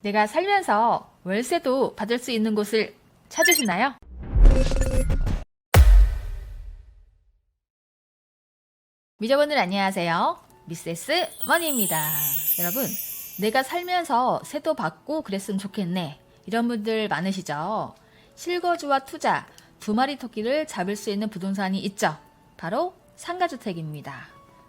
내가 살면서 월세도 받을 수 있는 곳을 찾으시나요? 미저분들 안녕하세요. 미세스 머니입니다. 여러분, 내가 살면서 세도 받고 그랬으면 좋겠네. 이런 분들 많으시죠? 실거주와 투자, 두 마리 토끼를 잡을 수 있는 부동산이 있죠. 바로 상가주택입니다.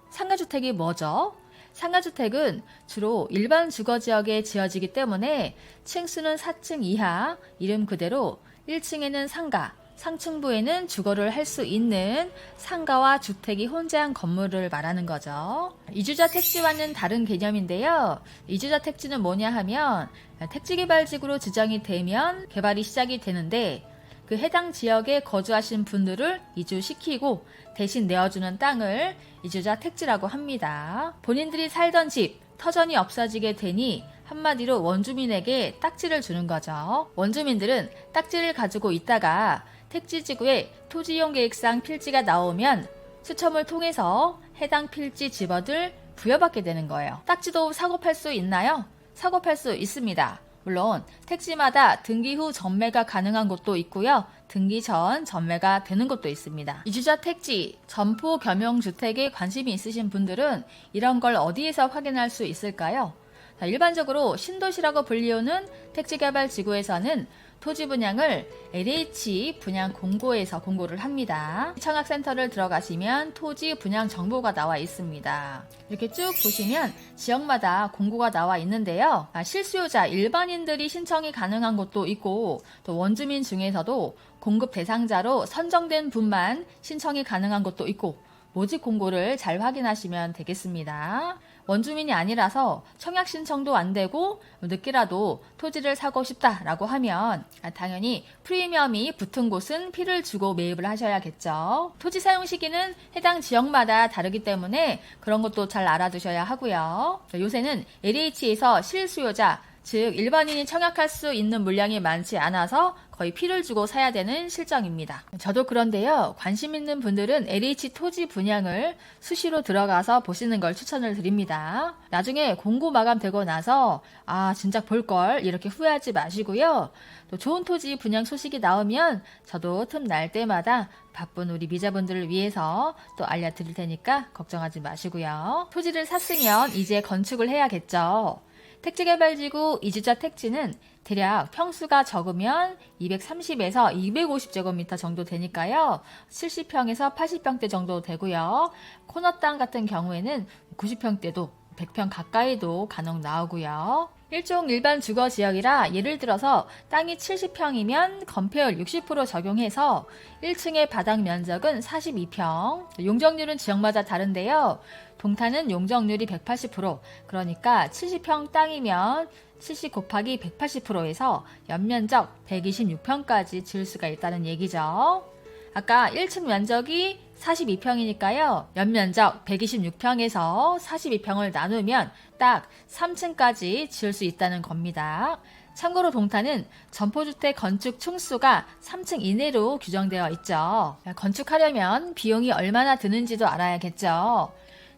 상가주택이 뭐죠? 상가주택은 주로 일반 주거 지역에 지어지기 때문에 층수는 4층 이하, 이름 그대로 1층에는 상가, 상층부에는 주거를 할 수 있는 상가와 주택이 혼재한 건물을 말하는 거죠. 이주자 택지와는 다른 개념인데요. 이주자 택지는 뭐냐 하면 택지개발지구로 지정이 되면 개발이 시작이 되는데 그 해당 지역에 거주하신 분들을 이주시키고 대신 내어주는 땅을 이주자 택지라고 합니다. 본인들이 살던 집, 터전이 없어지게 되니 한마디로 원주민에게 딱지를 주는 거죠. 원주민들은 딱지를 가지고 있다가 택지 지구에 토지 이용 계획상 필지가 나오면 추첨을 통해서 해당 필지 집어들 부여받게 되는 거예요. 딱지도 사고 팔 수 있나요? 사고 팔 수 있습니다. 물론 택지마다 등기 후 전매가 가능한 곳도 있고요. 등기 전 전매가 되는 곳도 있습니다. 이주자 택지, 점포 겸용 주택에 관심이 있으신 분들은 이런 걸 어디에서 확인할 수 있을까요? 자, 일반적으로 신도시라고 불리우는 택지개발지구에서는 토지 분양을 LH 분양 공고에서 공고를 합니다. 청약센터를 들어가시면 토지 분양 정보가 나와 있습니다. 이렇게 쭉 보시면 지역마다 공고가 나와 있는데요. 아, 실수요자 일반인들이 신청이 가능한 곳도 있고 또 원주민 중에서도 공급 대상자로 선정된 분만 신청이 가능한 곳도 있고 모집 공고를 잘 확인하시면 되겠습니다. 원주민이 아니라서 청약 신청도 안 되고 늦게라도 토지를 사고 싶다라고 하면 아, 당연히 프리미엄이 붙은 곳은 피를 주고 매입을 하셔야겠죠. 토지 사용 시기는 해당 지역마다 다르기 때문에 그런 것도 잘 알아두셔야 하고요. 요새는 LH에서 실수요자 즉 일반인이 청약할 수 있는 물량이 많지 않아서 거의 피를 주고 사야 되는 실정입니다. 저도 그런데요. 관심 있는 분들은 LH 토지 분양을 수시로 들어가서 보시는 걸 추천을 드립니다. 나중에 공고 마감되고 나서 아 진작 볼 걸 이렇게 후회하지 마시고요. 또 좋은 토지 분양 소식이 나오면 저도 틈 날 때마다 바쁜 우리 미자분들을 위해서 또 알려드릴 테니까 걱정하지 마시고요. 토지를 샀으면 이제 건축을 해야겠죠. 택지개발지구 이주자 택지는 대략 평수가 적으면 230에서 250제곱미터 정도 되니까요. 70평에서 80평대 정도 되고요. 코너 땅 같은 경우에는 90평대도 100평 가까이도 간혹 나오고요. 일종 일반 주거 지역이라 예를 들어서 땅이 70평이면 건폐율 60% 적용해서 1층의 바닥 면적은 42평, 용적률은 지역마다 다른데요. 동탄은 용적률이 180%, 그러니까 70평 땅이면 70 곱하기 180%에서 연면적 126평까지 지을 수가 있다는 얘기죠. 아까 1층 면적이 42평이니까요. 연면적 126평에서 42평을 나누면 딱 3층까지 지을 수 있다는 겁니다. 참고로 동탄은 점포주택 건축 층수가 3층 이내로 규정되어 있죠. 건축하려면 비용이 얼마나 드는지도 알아야겠죠.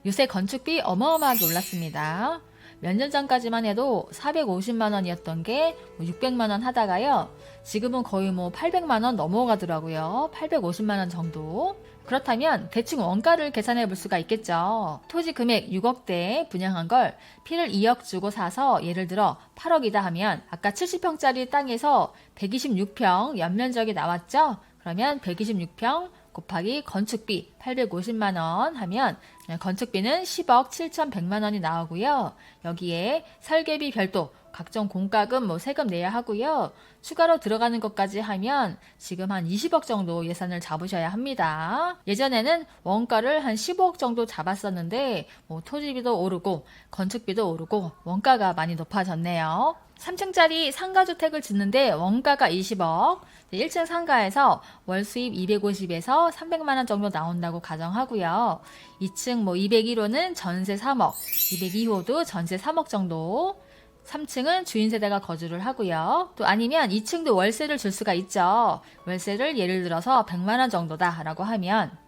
요새 건축비 어마어마하게 올랐습니다. 몇 년 전까지만 해도 450만 원이었던 게 600만 원 하다가요. 지금은 거의 뭐 800만 원 넘어가더라고요. 850만 원 정도. 그렇다면 대충 원가를 계산해 볼 수가 있겠죠. 토지 금액 6억대 분양한 걸 피를 2억 주고 사서 예를 들어 8억이다 하면 아까 70평짜리 땅에서 126평 연면적이 나왔죠? 그러면 126평 곱하기 건축비 850만 원 하면 건축비는 10억 7,100만 원이 나오고요. 여기에 설계비 별도 각종 공과금 뭐 세금 내야 하고요. 추가로 들어가는 것까지 하면 지금 한 20억 정도 예산을 잡으셔야 합니다. 예전에는 원가를 한 15억 정도 잡았었는데 뭐 토지비도 오르고 건축비도 오르고 원가가 많이 높아졌네요. 3층짜리 상가주택을 짓는데 원가가 20억, 1층 상가에서 월 수입 250에서 300만 원 정도 나온다고 가정하고요. 2층 뭐 201호는 전세 3억, 202호도 전세 3억 정도. 3층은 주인 세대가 거주를 하고요. 또 아니면 2층도 월세를 줄 수가 있죠. 월세를 예를 들어서 100만 원 정도다라고 하면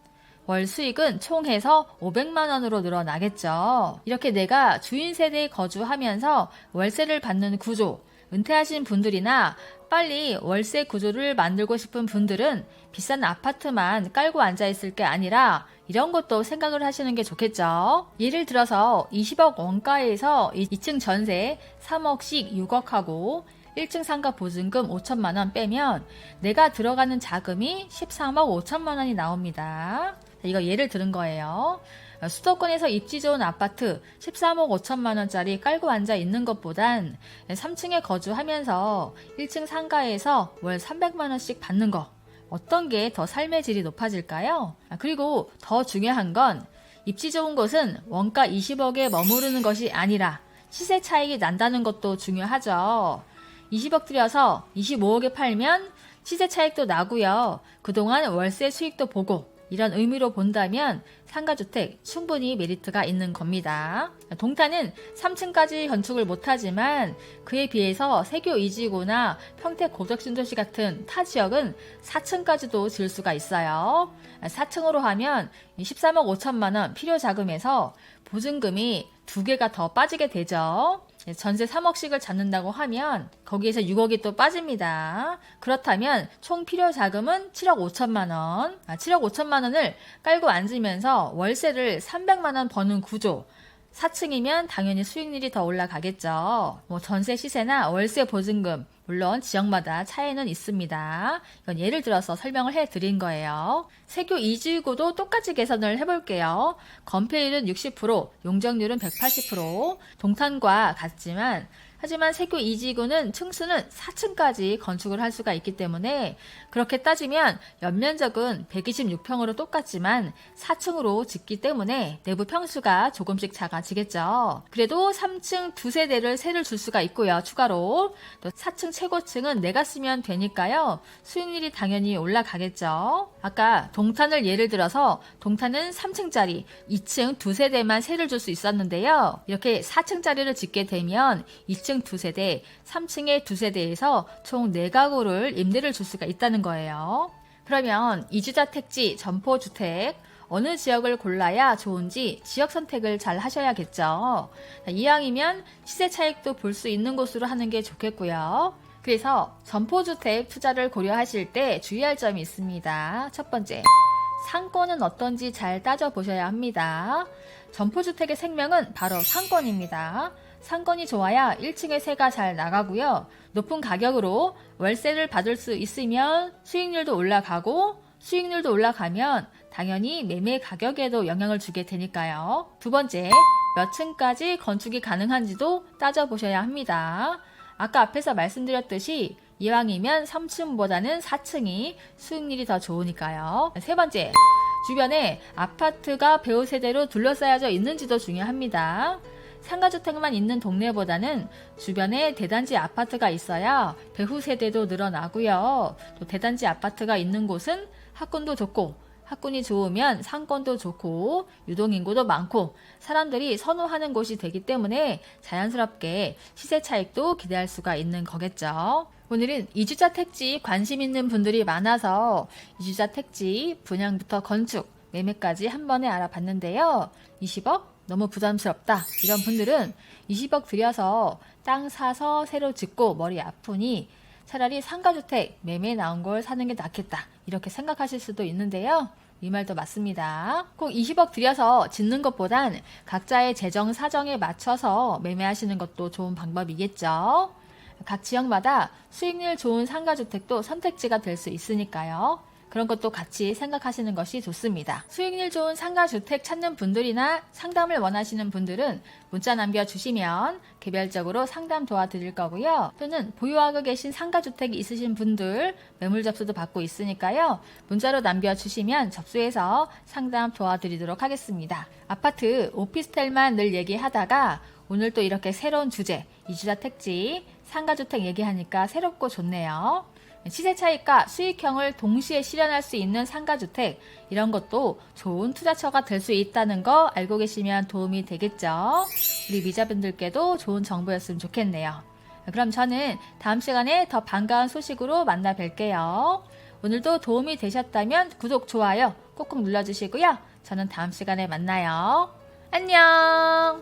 월 수익은 총 해서 500만 원으로 늘어나겠죠. 이렇게 내가 주인 세대에 거주하면서 월세를 받는 구조, 은퇴하신 분들이나 빨리 월세 구조를 만들고 싶은 분들은 비싼 아파트만 깔고 앉아 있을 게 아니라 이런 것도 생각을 하시는 게 좋겠죠. 예를 들어서 20억 원가에서 2층 전세 3억씩 6억하고 1층 상가 보증금 5천만 원 빼면 내가 들어가는 자금이 13억 5천만 원이 나옵니다. 이거 예를 들은 거예요. 수도권에서 입지 좋은 아파트 13억 5천만 원짜리 깔고 앉아 있는 것보단 3층에 거주하면서 1층 상가에서 월 300만 원씩 받는 거 어떤 게 더 삶의 질이 높아질까요? 아, 그리고 더 중요한 건 입지 좋은 곳은 원가 20억에 머무르는 것이 아니라 시세 차익이 난다는 것도 중요하죠. 20억 들여서 25억에 팔면 시세 차익도 나고요. 그동안 월세 수익도 보고 이런 의미로 본다면 상가주택 충분히 메리트가 있는 겁니다. 동탄은 3층까지 건축을 못하지만 그에 비해서 세교 이지구나 평택 고덕신도시 같은 타 지역은 4층까지도 지을 수가 있어요. 4층으로 하면 13억 5천만 원 필요 자금에서 보증금이 두 개가 더 빠지게 되죠. 전세 3억씩을 잡는다고 하면 거기에서 6억이 또 빠집니다. 그렇다면 총 필요 자금은 7억 5천만 원. 아, 7억 5천만 원을 깔고 앉으면서 월세를 300만 원 버는 구조. 4층이면 당연히 수익률이 더 올라가겠죠. 뭐 전세 시세나 월세 보증금 물론 지역마다 차이는 있습니다. 이건 예를 들어서 설명을 해 드린 거예요. 세교 이지구도 똑같이 계산을 해 볼게요. 건폐율은 60%, 용적률은 180%, 동탄과 같지만 하지만 세교 이지구는 층수는 4층까지 건축을 할 수가 있기 때문에 그렇게 따지면 연면적은 126평으로 똑같지만 4층으로 짓기 때문에 내부 평수가 조금씩 작아지겠죠. 그래도 3층 두 세 대를 세를 줄 수가 있고요. 추가로 또 4층 최고층은 내가 쓰면 되니까요. 수익률이 당연히 올라가겠죠. 아까 동탄을 예를 들어서 동탄은 3층짜리 2층 두 세 대만 세를 줄 수 있었는데요. 이렇게 4층짜리를 짓게 되면 2층 두 세대, 3층의 두 세대에서 총 4가구를 임대를 줄 수가 있다는 거예요. 그러면 이주자 택지, 점포 주택, 어느 지역을 골라야 좋은지 지역 선택을 잘 하셔야겠죠. 이왕이면 시세 차익도 볼 수 있는 곳으로 하는 게 좋겠고요. 그래서 점포주택 투자를 고려하실 때 주의할 점이 있습니다. 첫 번째, 상권은 어떤지 잘 따져보셔야 합니다. 점포주택의 생명은 바로 상권입니다. 상권이 좋아야 1층의 세가 잘 나가고요. 높은 가격으로 월세를 받을 수 있으면 수익률도 올라가고 수익률도 올라가면 당연히 매매 가격에도 영향을 주게 되니까요. 두 번째, 몇 층까지 건축이 가능한지도 따져보셔야 합니다. 아까 앞에서 말씀드렸듯이 이왕이면 3층보다는 4층이 수익률이 더 좋으니까요. 세 번째, 주변에 아파트가 배우 세대로 둘러싸여져 있는지도 중요합니다. 상가주택만 있는 동네보다는 주변에 대단지 아파트가 있어야 배후 세대도 늘어나고요. 또 대단지 아파트가 있는 곳은 학군도 좋고 학군이 좋으면 상권도 좋고 유동인구도 많고 사람들이 선호하는 곳이 되기 때문에 자연스럽게 시세 차익도 기대할 수가 있는 거겠죠. 오늘은 이주자 택지 관심 있는 분들이 많아서 이주자 택지 분양부터 건축, 매매까지 한 번에 알아봤는데요. 20억? 너무 부담스럽다. 이런 분들은 20억 들여서 땅 사서 새로 짓고 머리 아프니 차라리 상가주택 매매 나온 걸 사는 게 낫겠다. 이렇게 생각하실 수도 있는데요. 이 말도 맞습니다. 꼭 20억 들여서 짓는 것보단 각자의 재정 사정에 맞춰서 매매하시는 것도 좋은 방법이겠죠. 각 지역마다 수익률 좋은 상가주택도 선택지가 될 수 있으니까요. 그런 것도 같이 생각하시는 것이 좋습니다. 수익률 좋은 상가 주택 찾는 분들이나 상담을 원하시는 분들은 문자 남겨주시면 개별적으로 상담 도와드릴 거고요. 또는 보유하고 계신 상가 주택이 있으신 분들 매물 접수도 받고 있으니까요. 문자로 남겨주시면 접수해서 상담 도와드리도록 하겠습니다. 아파트, 오피스텔만 늘 얘기하다가 오늘 또 이렇게 새로운 주제, 이주자 택지, 상가주택 얘기하니까 새롭고 좋네요. 시세 차익과 수익형을 동시에 실현할 수 있는 상가주택 이런 것도 좋은 투자처가 될 수 있다는 거 알고 계시면 도움이 되겠죠. 우리 미자분들께도 좋은 정보였으면 좋겠네요. 그럼 저는 다음 시간에 더 반가운 소식으로 만나 뵐게요. 오늘도 도움이 되셨다면 구독, 좋아요 꼭꼭 눌러주시고요. 저는 다음 시간에 만나요. 안녕!